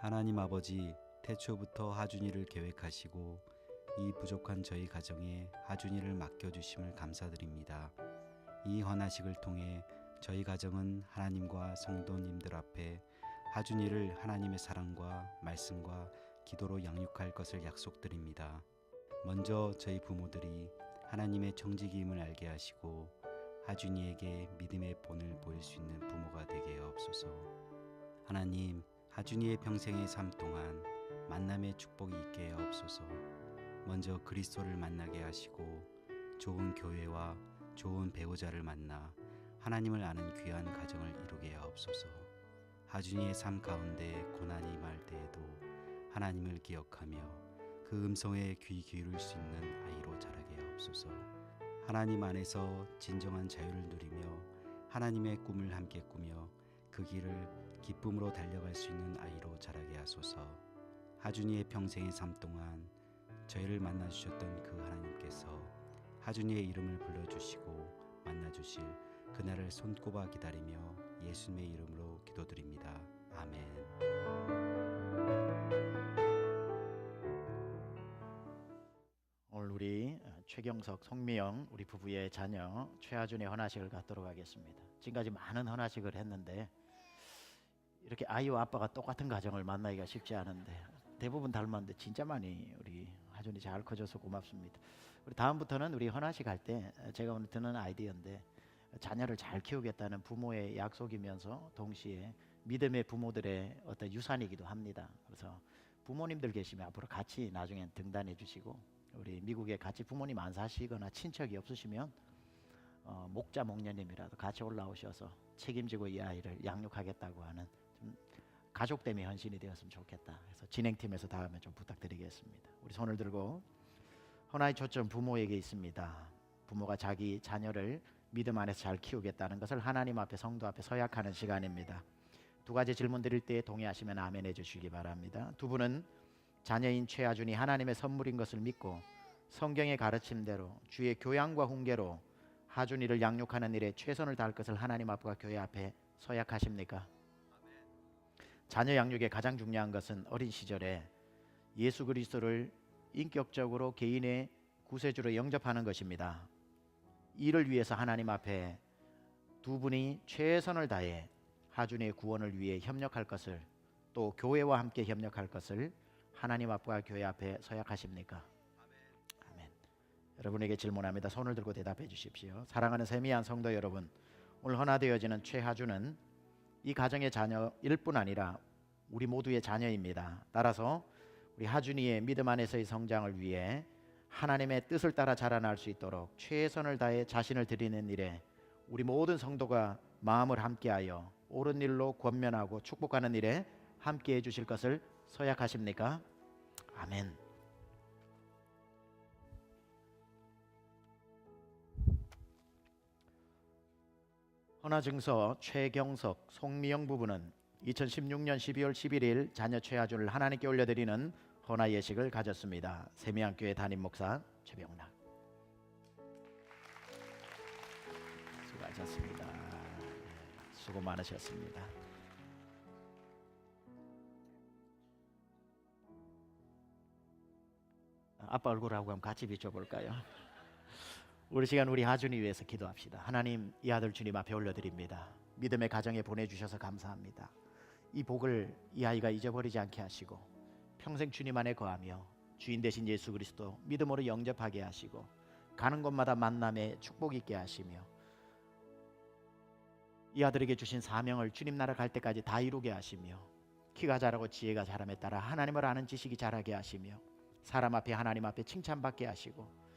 하나님 아버지 태초부터 하준이를 계획하시고 이 부족한 저희 가정에 하준이를 맡겨주심을 감사드립니다. 이 헌화식을 통해 저희 가정은 하나님과 성도님들 앞에 하준이를 하나님의 사랑과 말씀과 기도로 양육할 것을 약속드립니다. 먼저 저희 부모들이 하나님의 정직임을 알게 하시고 하준이에게 믿음의 본을 보일 수 있는 부모가 되게 하옵소서. 하나님, 하준이의 평생의 삶 동안 만남의 축복이 있게 하옵소서. 먼저 그리스도를 만나게 하시고 좋은 교회와 좋은 배우자를 만나 하나님을 아는 귀한 가정을 이루게 하옵소서. 하준이의 삶 가운데 고난이 임할 때에도 하나님을 기억하며 그 음성에 귀 기울일 수 있는 아이로 자라게 하옵소서. 하나님 안에서 진정한 자유를 누리며 하나님의 꿈을 함께 꾸며 그 길을 기쁨으로 달려갈 수 있는 아이로 자라게 하소서. 하준이의 평생의 삶 동안 저희를 만나 주셨던 그 하나님께서 하준이의 이름을 불러 주시고 만나 주실 그날을 손꼽아 기다리며 예수님의 이름으로 기도드립니다. 아멘. 오늘 우리 최경석, 송미영 우리 부부의 자녀 최하준의 헌화식을 갖도록 하겠습니다. 지금까지 많은 헌화식을 했는데 이렇게 아이와 아빠가 똑같은 가정을 만나기가 쉽지 않은데 대부분 닮았는데 진짜 많이 우리 하준이 잘 커져서 고맙습니다. 우리 다음부터는 우리 헌화식 할 때 제가 오늘 드는 아이디어인데 자녀를 잘 키우겠다는 부모의 약속이면서 동시에 믿음의 부모들의 어떤 유산이기도 합니다. 그래서 부모님들 계시면 앞으로 같이 나중에 등단해 주시고 우리 미국에 같이 부모님 안 사시거나 친척이 없으시면 어, 목자 목녀님이라도 같이 올라오셔서 책임지고 이 아이를 양육하겠다고 하는 좀 가족됨이 헌신이 되었으면 좋겠다. 그래서 진행팀에서 다음에 좀 부탁드리겠습니다. 우리 손을 들고 헌화의 초점 부모에게 있습니다. 부모가 자기 자녀를 믿음 안에서 잘 키우겠다는 것을 하나님 앞에 성도 앞에 서약하는 시간입니다. 두 가지 질문 드릴 때 동의하시면 아멘 해주시기 바랍니다. 두 분은 자녀인 최아준이 하나님의 선물인 것을 믿고 성경의 가르침대로 주의 교양과 훈계로 하준이를 양육하는 일에 최선을 다할 것을 하나님 앞과 교회 앞에 서약하십니까? 자녀 양육의 가장 중요한 것은 어린 시절에 예수 그리스도를 인격적으로 개인의 구세주로 영접하는 것입니다. 이를 위해서 하나님 앞에 두 분이 최선을 다해 하준의 구원을 위해 협력할 것을 또 교회와 함께 협력할 것을 하나님 앞과 교회 앞에 서약하십니까? 아멘. 여러분에게 질문합니다. 손을 들고 대답해 주십시오. 사랑하는 세미한 성도 여러분, 오늘 헌화되어지는 최하준은 이 가정의 자녀일 뿐 아니라 우리 모두의 자녀입니다. 따라서 우리 하준이의 믿음 안에서의 성장을 위해 하나님의 뜻을 따라 자라날 수 있도록 최선을 다해 자신을 드리는 일에 우리 모든 성도가 마음을 함께하여 옳은 일로 권면하고 축복하는 일에 함께 해 주실 것을 서약하십니까? 아멘. 헌화증서 최경석, 송미영 부부는 2016년 12월 11일 자녀 최하준을 하나님께 올려드리는 헌화 예식을 가졌습니다. 세미안교회 담임 목사 최병락. 수고하셨습니다. 네, 수고 많으셨습니다. 아빠 얼굴하고 한번 같이 비춰볼까요? 우리 시간 우리 하준이 위해서 기도합시다. 하나님 이 아들 주님 앞에 올려드립니다. 믿음의 가정에 보내주셔서 감사합니다. 이 복을 이 아이가 잊어버리지 않게 하시고 평생 주님 안에 거하며 주인 되신 예수 그리스도 믿음으로 영접하게 하시고 가는 곳마다 만남에 축복 있게 하시며 이 아들에게 주신 사명을 주님 나라 갈 때까지 다 이루게 하시며 키가 자라고 지혜가 자람에 따라 하나님을 아는 지식이 자라게 하시며 사람 앞에 하나님 앞에 칭찬받게 하시고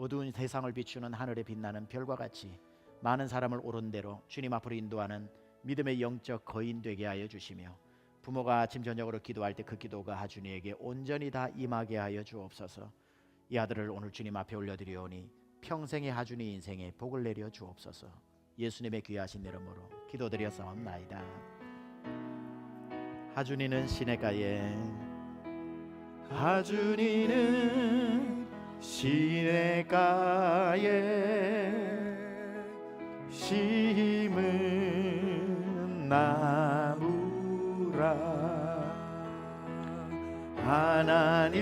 어두운 세상을 비추는 하늘에 빛나는 별과 같이 많은 사람을 옳은 대로 주님 앞으로 인도하는 믿음의 영적 거인 되게 하여 주시며 부모가 아침 저녁으로 기도할 때 그 기도가 하준이에게 온전히 다 임하게 하여 주옵소서. 이 아들을 오늘 주님 앞에 올려드리오니 평생의 하준이 인생에 복을 내려 주옵소서. 예수님의 귀하신 이름으로 기도드렸사옵나이다. 하준이는 시내가에 하준이는 시내가에 심은 나무라. 하나님의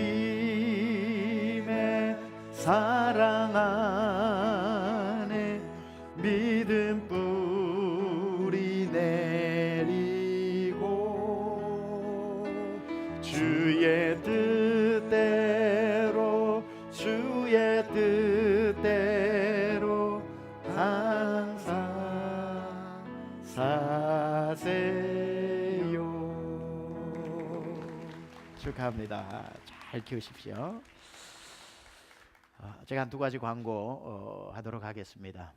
사랑 안 주의 뜻대로 항상 사세요. 축하합니다. 잘 키우십시오. 어, 제가 한 두 가지 광고 어, 하도록 하겠습니다